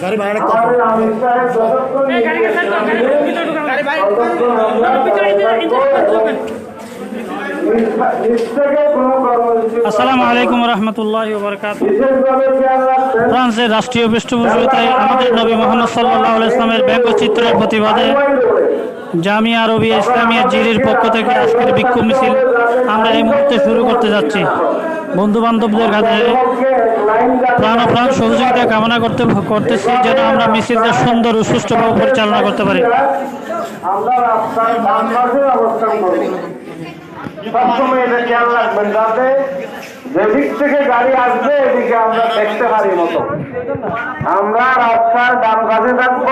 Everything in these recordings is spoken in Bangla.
গাড়ি কর্মসূচি আসসালামু আলাইকুম রহমতুল্লাহ ফ্রান্সের রাষ্ট্রীয় পৃষ্ঠপোষকতায় আমাদের নবী মোহাম্মদ সাল্লাহ ইসলামের ব্যঙ্গচিত্রের প্রতিবাদে জামিয়া আরবিয়া ইসলামিয়া জিরির পক্ষ থেকে আজকের বিক্ষোভ মিছিল আমরা এই মুহূর্তে শুরু করতে যাচ্ছি। বন্ধু বান্ধবদের কাছে প্রাণ প্রাণ সহযোগিতা কামনা করতে করতেছি যেন আমরা মিছিলটা সুন্দর ও সুষ্ঠুভাবে পরিচালনা করতে পারি। এটা খেয়াল রাখবেন যাতে থেকে গাড়ি আসবে, এদিকে আমরা দেখতে পারি আমরা রাস্তার ডান পাশে থাকব।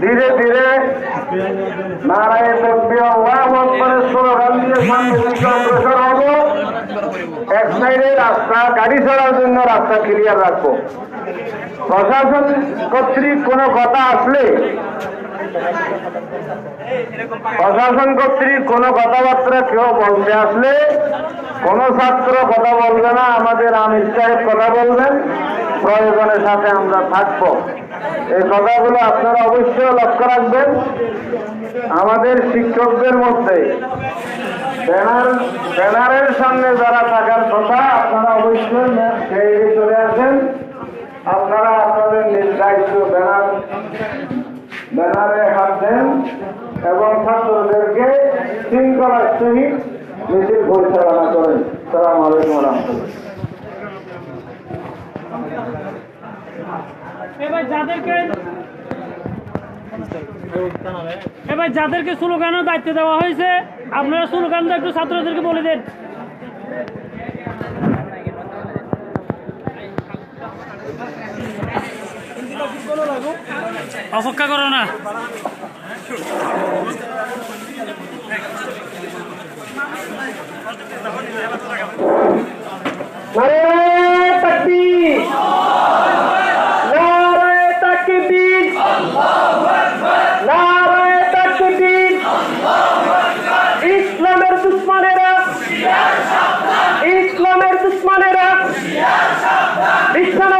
ধীরে ধীরে নারায়ণ তকবি আল্লাহ আকবরের স্লোগান দিয়ে সামনে অগ্রসর হব। এক সাইডে রাস্তা, গাড়ি চলার জন্য রাস্তা ক্লিয়ার রাখব। প্রশাসন কর্তৃক কোনো কথা আসলে, প্রশাসন কর্তৃক কোনো কথাবার্তা কেউ বলতে আসলে, কোনো ছাত্র কথা বলবে না, আমাদের আমির সাহেব কথা বলবেন। প্রয়োজনের সাথে আমরা থাকব। এই কথাগুলো আপনারা অবশ্যই লক্ষ্য রাখবেন। আমাদের শিক্ষকদের মধ্যে ব্যানার, ব্যানারের সামনে যারা থাকার কথা আপনারা অবশ্যই সেই চলে আসেন। আপনারা আপনাদের নির্ধারিত ব্যানার, ব্যানারে হাত দেন এবং ছাত্রদেরকে শৃঙ্খলার সহিত মিছিল পরিচালনা করেন। সালাম আলাইকুম রহমতুল্লাহ। এবার যাদেরকে এবার যাদেরকে স্লোগানের দায়িত্ব দেওয়া হয়েছে, আপনারা স্লোগানটা একটু ছাত্রদেরকে বলে দেন। অপেক্ষা করো না। দুশ্মনেরা। ইসলামের দুশ্মনেরা। বিশ্বনবীর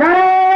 নারে